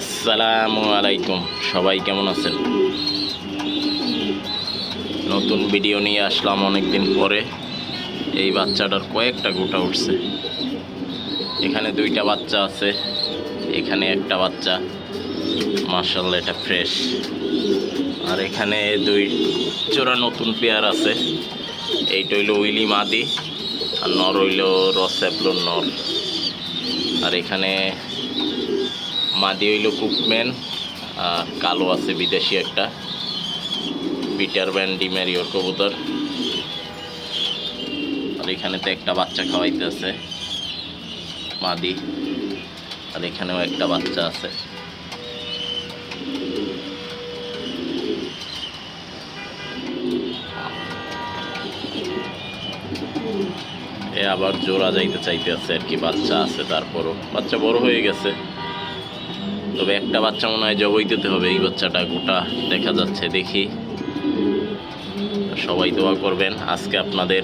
আসসালামু আলাইকুম। সবাই কেমন আছেন? নতুন ভিডিও নিয়ে আসলাম অনেক দিন পরে। এই বাচ্চাটার কয়েকটা গোটা উঠছে। এখানে দুইটা বাচ্চা আছে, এখানে একটা বাচ্চা। মার্শাল্লাহ এটা ফ্রেশ আর এখানে দুই জোড়া নতুন পেয়ার আছে। এইটা হইল উইলি মাদি, আর নর হইল রসেপলোর নর। আর এখানে মাদি হইল কুকম্যান কালো আছে বিদেশি একটা। পিটার ব্যান ডিমেরিওর কবুতর। আর এখানে তো একটা বাচ্চা খাওয়াইতে আছে মাদি। আর এখানেও একটা বাচ্চা আছে। এ আবার জোড়া যাইতে চাইতে আছে আর কি, বাচ্চা আছে তারপরও। বাচ্চা বড় হয়ে গেছে। তবে একটা বাচ্চা মনে হয় জবই দিতে হবে এই বাচ্চাটা, গোটা দেখা যাচ্ছে, দেখি। সবাই দোয়া করবেন, আজকে আপনাদের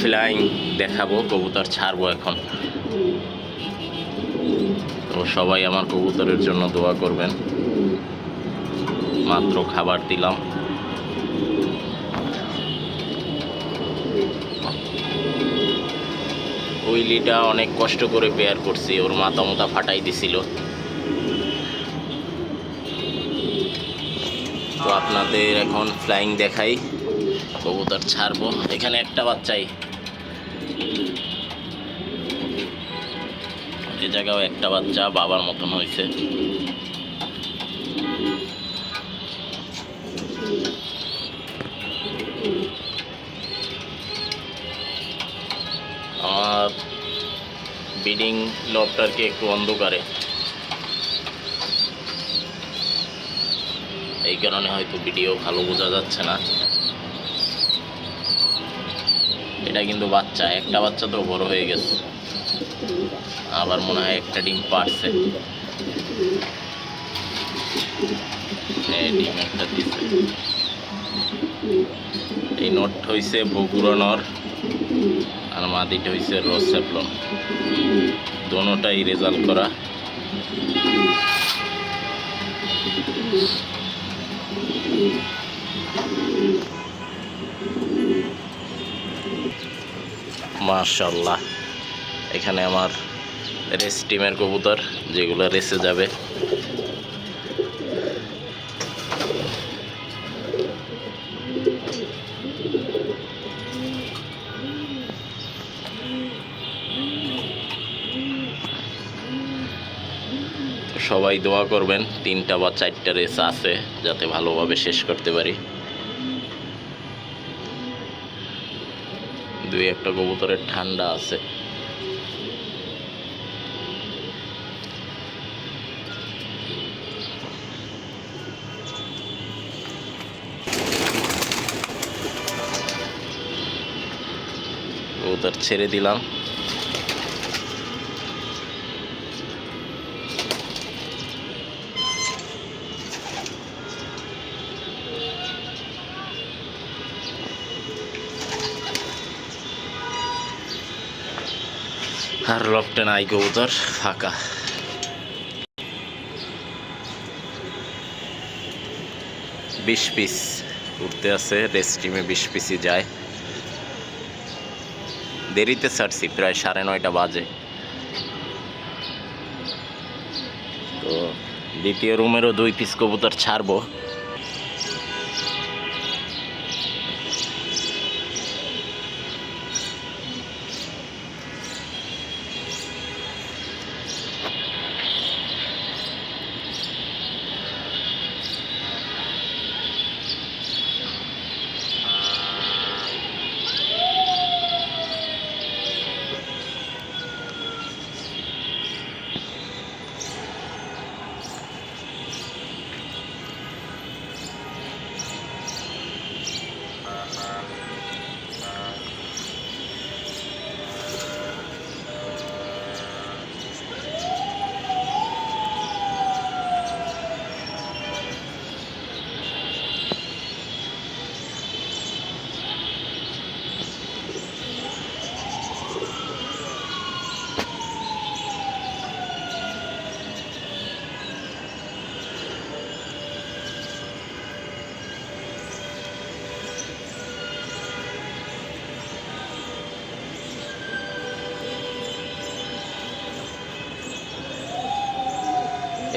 ফ্লাইং দেখাবো, কবুতর ছাড়বো এখন। তো সবাই আমার কবুতরের জন্য দোয়া করবেন। মাত্র খাবার দিলাম। উইলিটা অনেক কষ্ট করে পেয়ার করছি, ওর মাথা মাথা ফাটাই দিছিল। তো আপনাদের এখন ফ্লাইং দেখাই, কবুতর ছাড়বো। এখানে একটা বাচ্চাই। এ জায়গাও একটা বাচ্চা বাবার মতন হয়েছে। বিডিং লবটারকে একটু অন্ধকারে। এই কারণে হয়তো ভিডিও ভালো বোঝা যাচ্ছে না। এটা কিন্তু বাচ্চা, একটা বাচ্চা তো বড় হয়ে গেছে। আবার মনে হয় একটা ডিম পারছে। এই নট হইছে বগুড়া নর। আর মাদিটা হইছে রসেপ্লন দোনোটাই রেজাল্ট করা। মার্শাল্লাহ এখানে আমার রেস টিমের কবুতর, যেগুলো রেসে যাবে। সবাই দোয়া করবেন, তিনটা বা চারটা রেস আছে যাতে ভালোভাবে শেষ করতে পারি। দুই একটা কবুতরের ঠান্ডা আছে। কবুতর ছেড়ে দিলাম। আর লফটে নাই কবুতর ফাঁকা। বিশ পিস উঠতে আছে, রেস্ট টিমে বিশ পিসই যায়। দেরিতে ছাড়ছি, প্রায় সাড়ে নয়টা বাজে। তো দ্বিতীয় রুমেরও দুই পিস কবুতর ছাড়বো।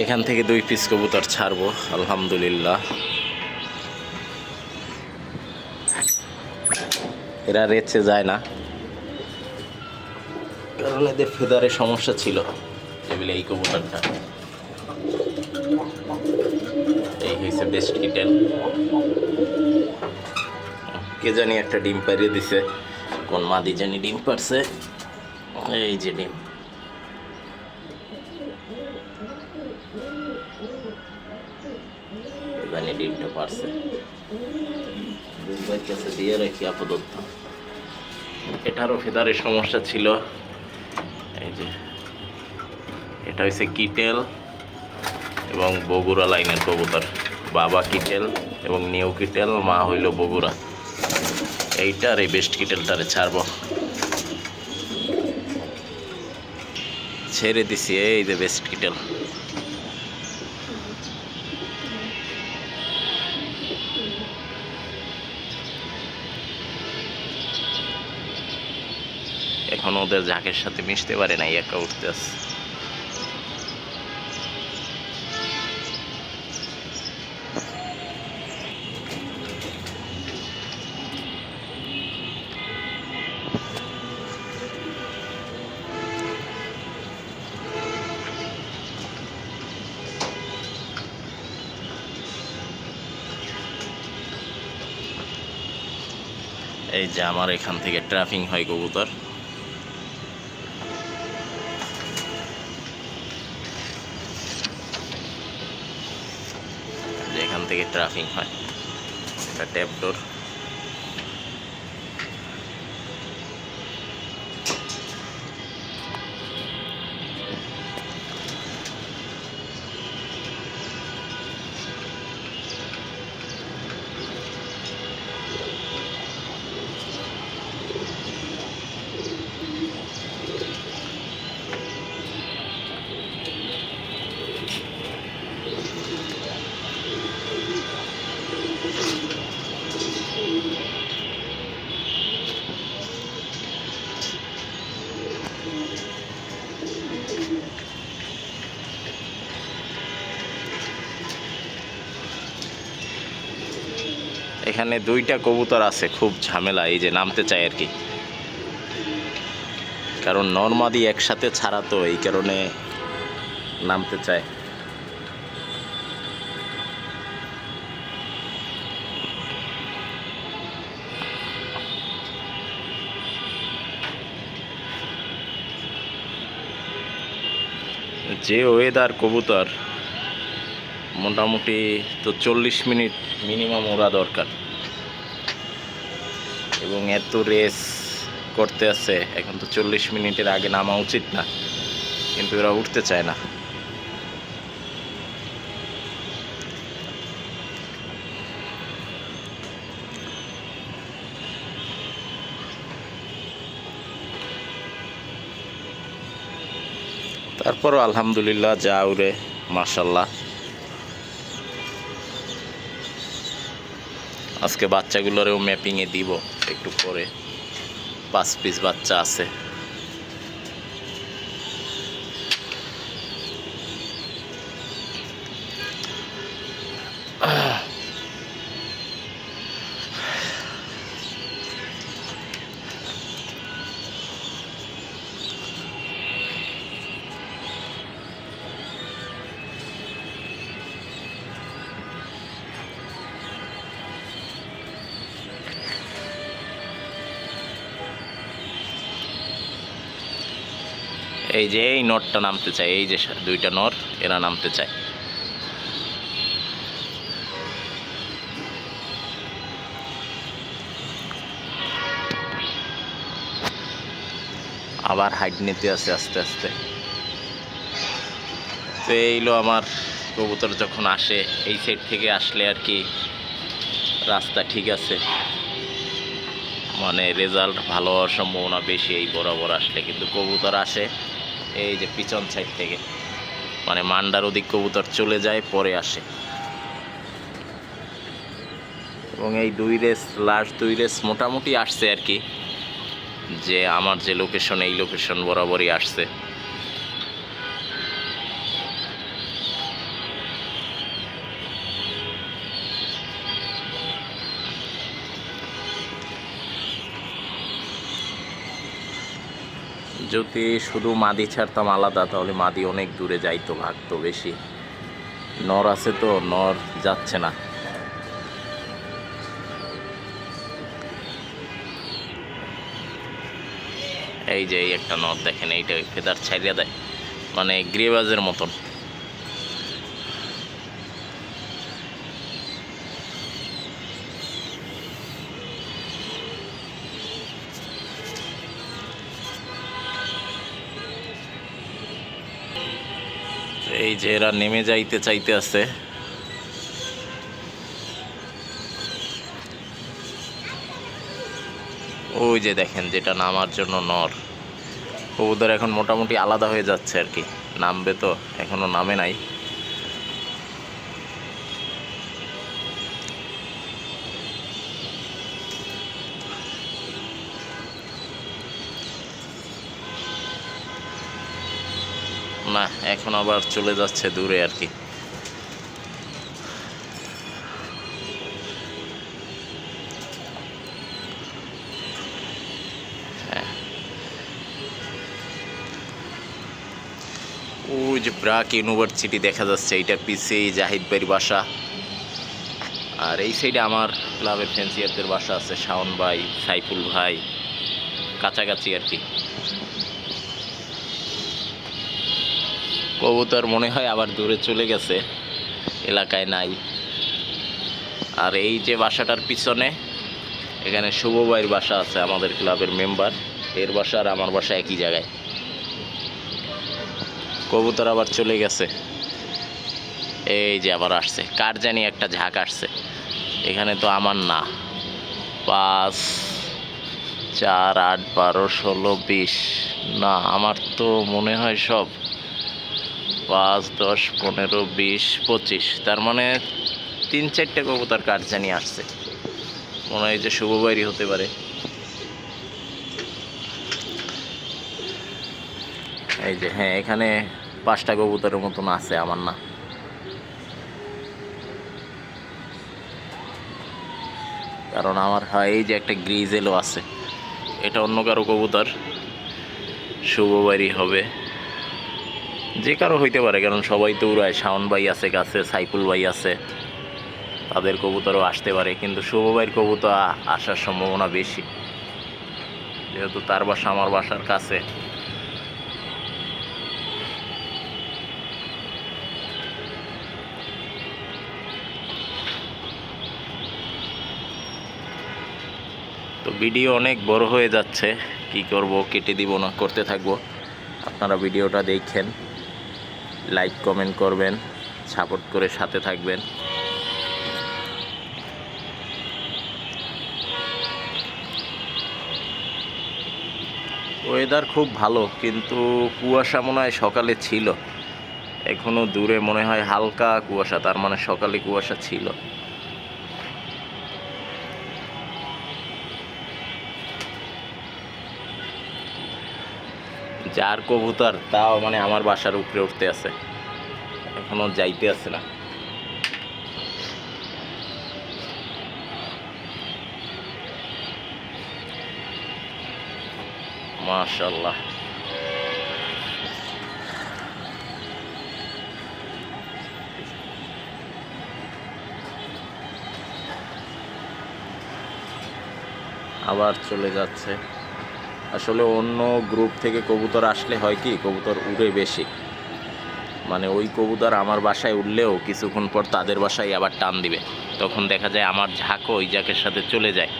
এখান থেকে দুই পিস কবুতর ছাড়বো, আলহামদুলিল্লাহ। এরা রেচে যায় না। কারণ এদের ফেদারের সমস্যা ছিল টেবিলে এই কবুতরটা। এই হয়েছে বেস্ট কিটেল কে জানি একটা ডিম পারিয়ে দিছে, কোন মাদি জানি ডিম পারছে এই যে ডিম। পারছে। কাছে দিয়ে রাখি আপাতত। এটারও ফেদারের সমস্যা ছিল। এই যে, এটা হচ্ছে কিটেল এবং বগুড়া লাইনের কবুতর। বাবা কিটেল এবং নিউ কিটেল, মা হইল বগুড়া। এইটার এই বেস্ট কিটেলটারে ছাড়ব। ছেড়ে দিছি, এই যে বেস্ট কিটেল। ওদের ঝাঁকের সাথে মিশতে পারে না একা উঠতে আসছে। এই যে আমার এখান থেকে ট্রাফিং হয় কবুতর। থেকে ট্রাফিং হয়। এটা ট্যাপ ডোর এখানে দুইটা কবুতর আছে, খুব ঝামেলা, এই যে নামতে চায় আর কি। কারণ নর্মাদি একসাথে ছাড়া তো, এই কারণে নামতে চায়। যে ওয়েদার কবুতর, মোটামুটি তো চল্লিশ মিনিট মিনিমাম ওরা দরকার। এবং এত রেস করতে আছে, এখন তো চল্লিশ মিনিটের আগে নামা উচিত না। কিন্তু এরা উঠতে চায় না। তারপরও আলহামদুলিল্লাহ যা উড়ে মার্শাল্লাহ আজকে বাচ্চাগুলোরেও ম্যাপিংয়ে দিব। একটু পরে পাঁচ পিস বাচ্চা আছে। এই যে এই নটটা নামতে চায় এই যে দুইটা নর এরা নামতে চায় আবার হাইট নিতে আছে আস্তে আস্তে। তো এইলো আমার কবুতর যখন আসে, এই সাইড থেকে আসলে আর কি রাস্তা ঠিক আছে। মানে রেজাল্ট ভালো হওয়ার সম্ভাবনা বেশি এই বরাবর আসলে, কিন্তু কবুতর আসে। এই যে পিছন সাইড থেকে। মানে মান্ডার ওদিক কবুতর চলে যায়, পরে আসে। এবং এই দুই রেস লাস্ট দুই রেস মোটামুটি আসছে আর কি। যে আমার যে লোকেশন এই লোকেশন বরাবরই আসছে। যদি শুধু মাদি ছাড়তাম আলাদা, তাহলে মাদি অনেক দূরে যাইতো, ভাগতো বেশি। নর আছে তো, নর যাচ্ছে না। এই যে, এই একটা নর দেখেন, এইটা ফেদার ছাড়িয়ে দেয়। মানে গ্রেবাজের মতন। এই যে এরা নেমে যাইতে চাইতে আছে। ওই যে দেখেন যেটা নামার জন্য নর। ওদের এখন মোটামুটি আলাদা হয়ে যাচ্ছে আর কি। নামবে তো, এখনও নামে নাই না এখন আবার চলে যাচ্ছে দূরে আর কি। হ্যাঁ। ব্রাক ইউনিভার্সিটি দেখা যাচ্ছে এইটার পিছেই জাহিদ ভাইয়ের বাসা। আর এই সাইডে আমার ক্লাবের ফ্যান্সিয়ারদের বাসা আছে, শাওন ভাই, সাইফুল ভাই, কাছাকাছি আর কি। কবুতর মনে হয় আবার দূরে চলে গেছে, এলাকায় নাই। আর এই যে বাসাটার পিছনে, এখানে শুভ ভাইয়ের বাসা আছে, আমাদের ক্লাবের মেম্বার। এর বাসা আর আমার বাসা একই জায়গায়। কবুতর আবার চলে গেছে। এই যে আবার আসছে। কার জানি একটা ঝাঁক আসছে। এখানে তো আমার না। পাঁচ, চার, আট, বারো, ষোলো, বিশ। না, আমার তো মনে হয় সব পাঁচ, দশ, পনেরো, বিশ, পঁচিশ। তার মানে তিন চারটে কবুতর কাঠ জানি আসছে। মনে হয় যে শুভবাড়ি হতে পারে। এই যে হ্যাঁ এখানে পাঁচটা কবুতরের মতন আছে আমার না। কারণ আমার, হয়, এই যে একটা গ্রিজেলও আছে। এটা অন্য কারও কবুতর। শুভবাড়ি হবে। যে কারও হইতে পারে, কারণ সবাই তো উড়ায়। শাওন ভাই আছে কাছে সাইকুল ভাই আছে। তাদের কবুতরও আসতে পারে, কিন্তু শুভ ভাইয়ের কবুতর আসার সম্ভাবনা বেশি। যেহেতু তার বাসা আমার বাসার কাছে। তো ভিডিও অনেক বড় হয়ে যাচ্ছে, কি করব, কেটে দিব না, করতে থাকব। আপনারা ভিডিওটা দেখেন। লাইক কমেন্ট করবেন সাপোর্ট করে সাথে থাকবেন। ওয়েদার খুব ভালো, কিন্তু কুয়াশা মনে হয় সকালে ছিল। এখনও দূরে মনে হয় হালকা কুয়াশা, তার মানে সকালে কুয়াশা ছিল। যার কবুতর, তাও মানে আমার বাসার উপরে উঠতে আছে। এখনও যাইতে আছে না। মাশাল্লাহ আবার চলে যাচ্ছে। আসলে অন্য গ্রুপ থেকে কবুতর আসলে হয় কি, কবুতর উড়ে বেশি। মানে ওই কবুতর আমার বাসায় উঠলেও কিছুক্ষণ পর তাদের বাসায় আবার টান দিবে। তখন দেখা যায় আমার ঝাঁকও ওই ঝাঁকের সাথে চলে যায়।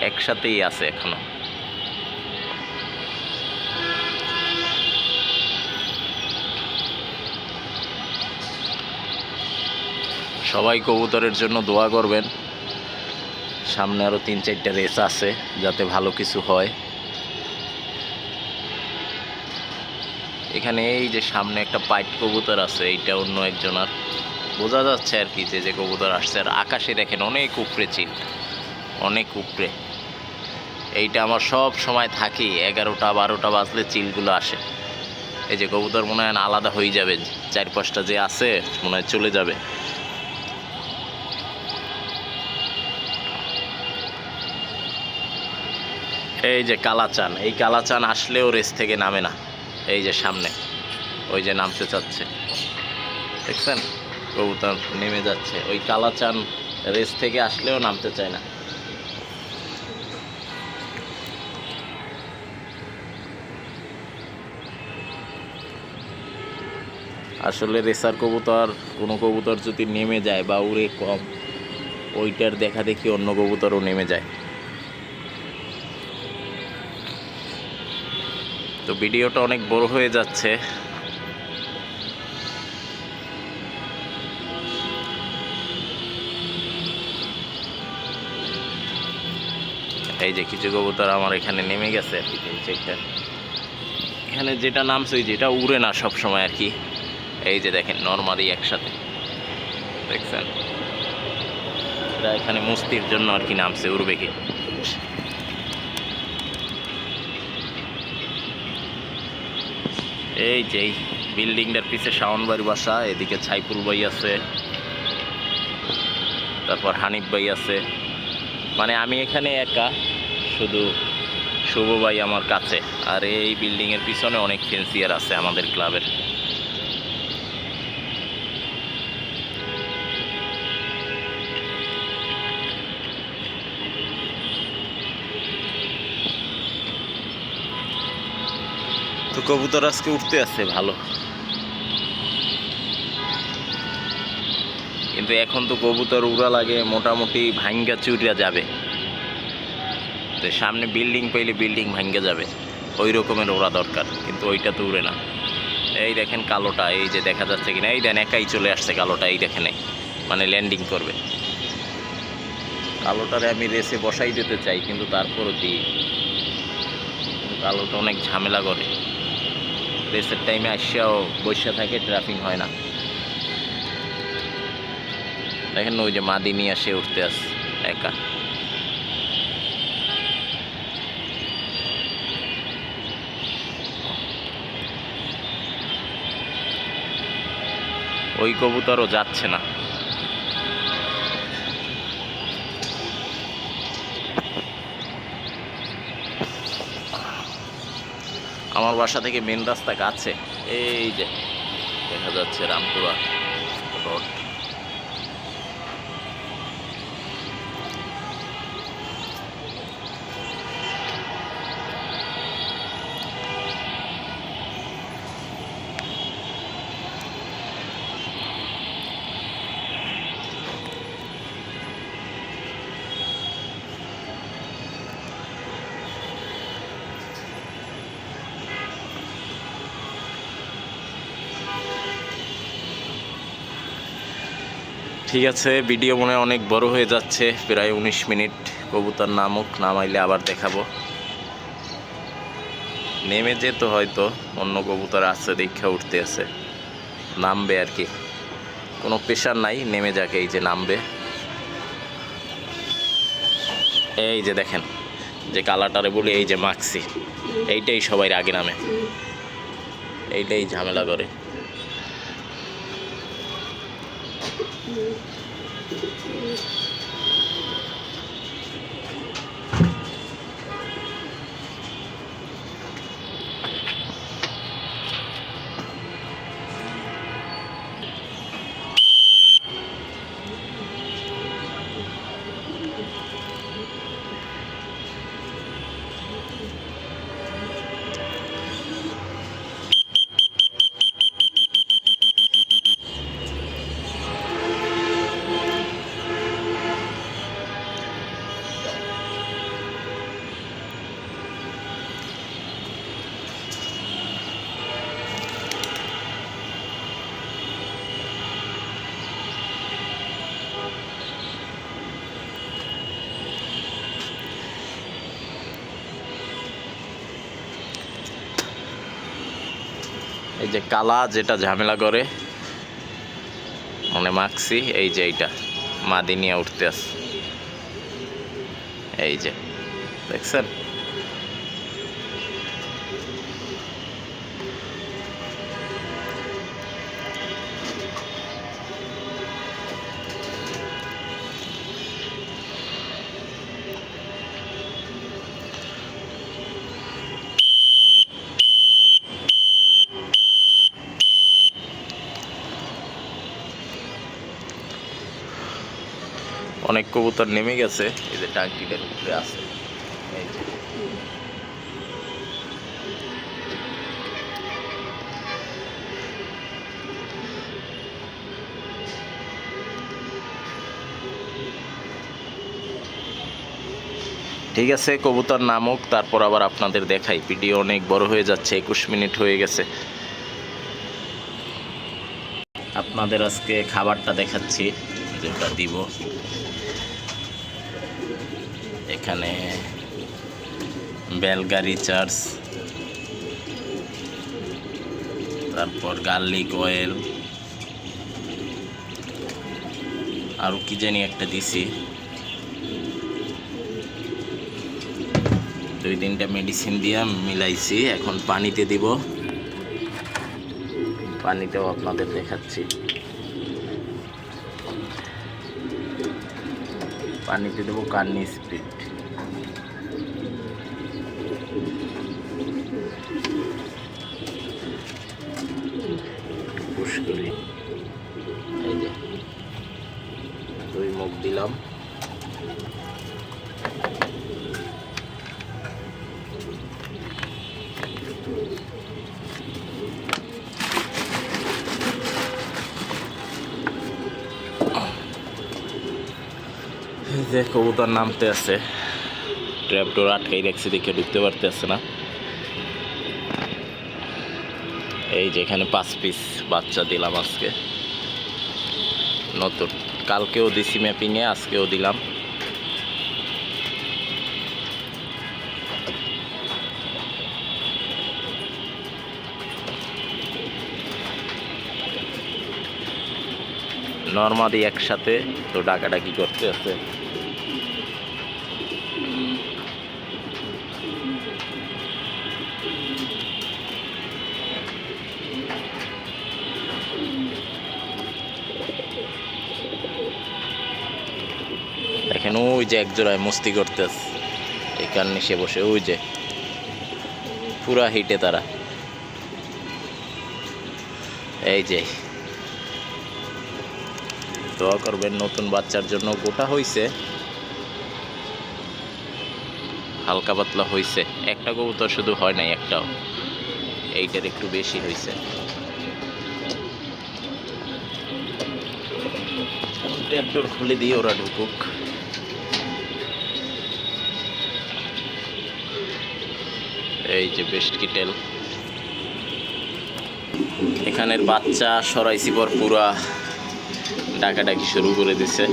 একসাথেই আছে এখনও। সবাই কবুতরের জন্য দোয়া করবেন। সামনে আরও তিন চারটা রেস আছে, যাতে ভালো কিছু হয়। এখানে এই যে সামনে একটা পাইট কবুতর আছে, এইটা অন্য একজনের বোঝা যাচ্ছে আর কি যে যে কবুতর আসছে। আর আকাশে দেখেন অনেক উপরে চিল, অনেক উপরে। এইটা আমার সব সময় থাকি, এগারোটা, বারোটা বাজলে চিলগুলো আসে। এই যে কবুতর মনে হয় আলাদা হয়ে যাবে চার পাঁচটা যে আছে মনে হয় চলে যাবে। এই যে কালাচান, এই কালাচান আসলেও রেস থেকে নামে না। এই যে সামনে, ওই যে নামতে চাচ্ছে। দেখছেন? কবুতর নেমে যাচ্ছে। ওই কালাচান রেস থেকে আসলেও নামতে চায় না। আসলে রেসার কবুতর, কোনো কবুতর যদি নেমে যায় বা উড়ে কম, ওইটার দেখা দেখি অন্য কবুতরও নেমে যায়। তো ভিডিওটা অনেক বড় হয়ে যাচ্ছে। এই যে কিছু কবুতর আমার এখানে নেমে গেছে। আর কি এখানে যেটা নামছে, ওই যেটা উড়ে না সব সময় আর কি। এই যে দেখেন, নর্মালি একসাথে। দেখছেন? এখানে মুস্তির জন্য আর কি নামছে, উড়বে কি? এই যে বিল্ডিং বিল্ডিংটার পিছে শাওন বাড়ি বাসা, এদিকে ছাইপুর ভাই আছে, তারপর হানিফ ভাই আছে। মানে আমি এখানে একা, শুধু শুভ ভাই আমার কাছে। আর এই বিল্ডিংয়ের পিছনে অনেক ফেন্সিয়ার আছে আমাদের ক্লাবের। তো কবুতর আজকে উঠতে আছে, ভালো। কিন্তু এখন তো কবুতর উড়া লাগে, মোটামুটি ভাঙ্গা চুরিয়া যাবে। তো সামনে বিল্ডিং পেলে বিল্ডিং ভাঙ্গে যাবে, ওই রকমের ওড়া দরকার, কিন্তু ওইটা তো উড়ে না। এই দেখেন কালোটা, এই যে দেখা যাচ্ছে কিনা, এই দেন একাই চলে আসছে কালোটা, এই দেখেন মানে ল্যান্ডিং করবে। কালোটারে আমি রেসে বসাই দিতে চাই, কিন্তু তারপরও দিই। কালোটা অনেক ঝামেলা করে। রেসের টাইমে আসিয়াও বসে থাকে ট্রাফিক হয় না। দেখেন ওই যে মাদি নিয়ে আসে উঠতে আস একা। ওই কবুতরও যাচ্ছে না। আমার বাসা থেকে মেন রাস্তা কাছে। এই যে দেখা যাচ্ছে রামপুরা। ঠিক আছে, ভিডিও মনে অনেক বড় হয়ে যাচ্ছে, প্রায় উনিশ মিনিট। কবুতর নামুক, নামাইলে আবার দেখাবো। নেমে যেত হয়তো, অন্য কবুতর আছে, দেখা উঠতে আছে। নামবে আর কি। কোনো প্রেশার নাই, নেমে যাকে, এই যে নামবে। এই যে দেখেন, যে কালাটারে বলি, এই যে মাক্সি। এইটাই সবাই আগে নামে। এইটাই ঝামেলা করে। যে কালা যেটা ঝামেলা করে মানে মাখছি, এই যে এইটা, মাদি নিয়ে উঠতে আস। এই যে, দেখছেন? অনেক কবুতর নেমে গেছে। এই যে টাঙ্কিটার উপরে আছে। এই যে। ঠিক আছে, কবুতর নামুক, তারপর আবার আপনাদের দেখাই। ভিডিও অনেক বড় হয়ে যাচ্ছে, একুশ মিনিট হয়ে গেছে। আপনাদের আজকে খাবারটা দেখাচ্ছি, যেটা দিব। এখানে বেলগারি চার্চ, তারপর গার্লিক অয়েল আরও কি জানি একটা দিছি। দুই তিনটা মেডিসিন দিয়ে মিলাইছি, এখন পানিতে দিব। পানিতেও আপনাদের দেখাচ্ছি। পানিতে দেবো কার্নি স্পিড। নামতে আছে। ট্র্যাপডোর আটকাই রাখছি দেখে ঢুকতে পারতে পারতেছে না। এই যে এখানে পাঁচ পিস বাচ্চা দিলাম আজকে। নতুন, কালকেও দিছি ম্যাপিংয়ে আজকেও দিলাম। নর্মাদি একসাথে তো ডাকাডাকি করতে আছে। যে এক জোড়ায় মস্তি করতে আছে এই কারণে সে বসে, ওই যে, পুরা হিটে তারা। এই যে, দোয়া করবেন নতুন বাচ্চার জন্য, গোটা হইছে। হালকা পাতলা হইছে। একটা কবুতর শুধু হয় নাই, একটাও। এইটার একটু বেশি ট্র্যাক্টর খুলে দিয়ে ওরা ঢুকুক। এই যে বেস্ট কিটেল এখানের বাচ্চা সরাইছি পর পুরা ডাকাডাকি শুরু করে দিছে।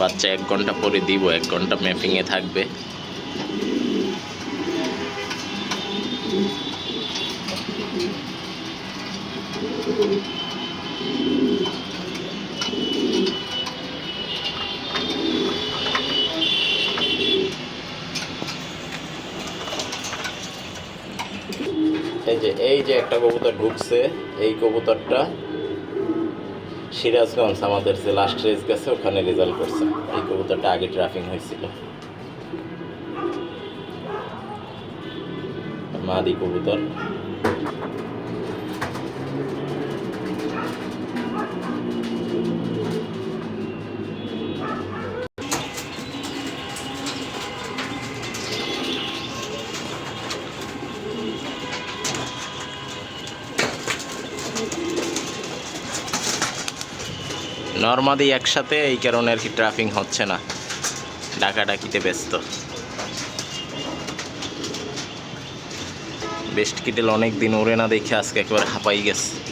বাচ্চা এক ঘণ্টা পরে দিব, এক ঘণ্টা ম্যাপিংয়ে থাকবে এই যে এই যে একটা কবুতর ঢুকছে এই কবুতরটা সিরাজগঞ্জ আমাদের যে লাস্ট রেস গেছে, ওখানে রেজাল্ট করছে। এই কবুতরটা আগে ট্রাফিং হয়েছিল। মাদি কবুতর। নর্মাদি একসাথে এই কারণে আর কি ট্রাফিং হচ্ছে না। ডাকাডাকিতে ব্যস্ত। বেস্ট কিটেল অনেক দিন ওরে না দেখে আজকে একেবারে হাঁপাই গেছে।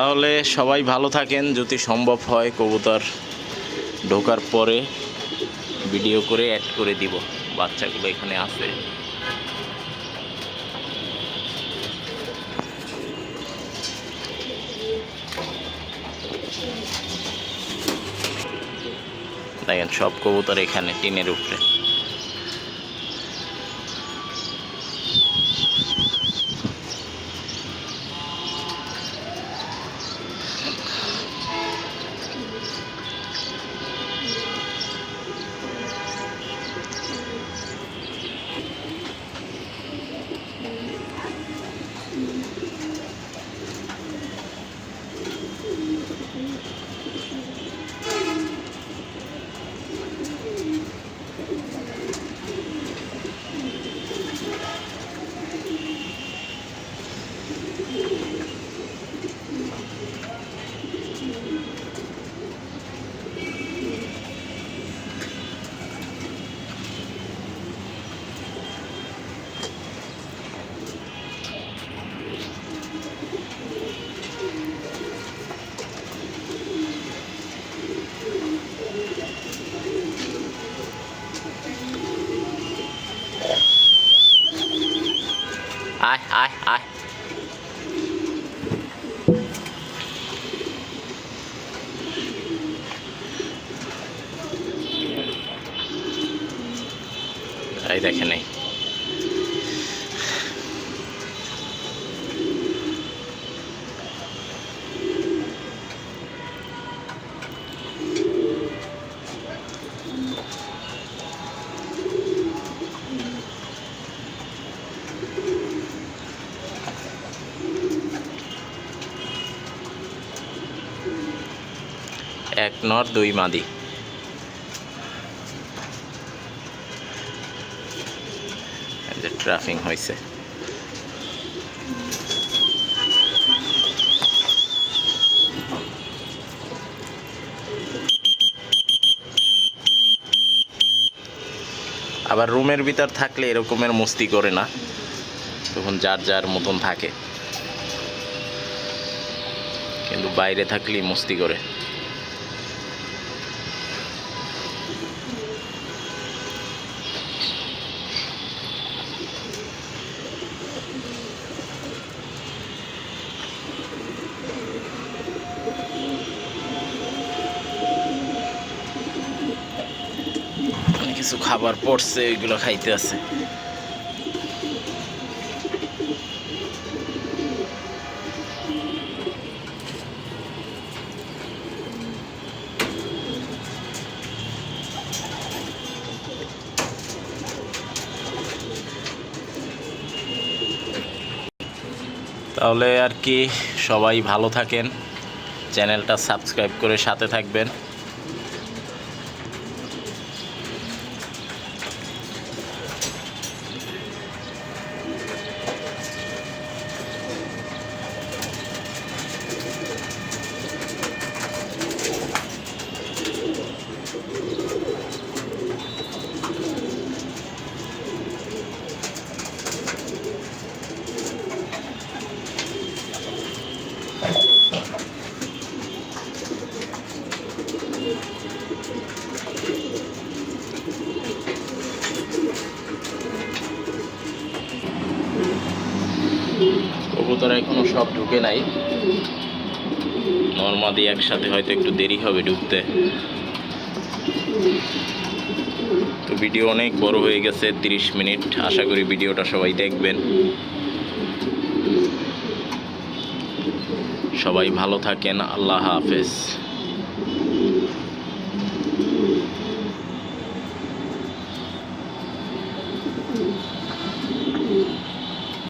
তাহলে সবাই ভালো থাকেন, যদি সম্ভব হয় কবুতর ঢোকার পরে ভিডিও করে অ্যাড করে দিব, বাচ্চাগুলো এখানে আছে। দেখেন সব কবুতর এখানে টিনের উপরে। নর দুই মাদি। যে ট্রাফিং হয়েছে আবার রুমের ভিতর থাকলে এরকমের মস্তি করে না। তখন যার যার মতন থাকে। কিন্তু বাইরে থাকলেই মস্তি করে কিছু খাবার পড়ছে ওইগুলো খাইতে আছে। তাহলে আর কি, সবাই ভালো থাকেন। চ্যানেলটা সাবস্ক্রাইব করে সাথে থাকবেন কবুতর এখনও সব ঢুকে নাই নর্মাদি একসাথে হয়তো একটু দেরি হবে ঢুকতে তো ভিডিও অনেক বড় হয়ে গেছে, তিরিশ মিনিট। আশা করি ভিডিওটা সবাই দেখবেন। সবাই ভালো থাকেন, আল্লাহ হাফেজ।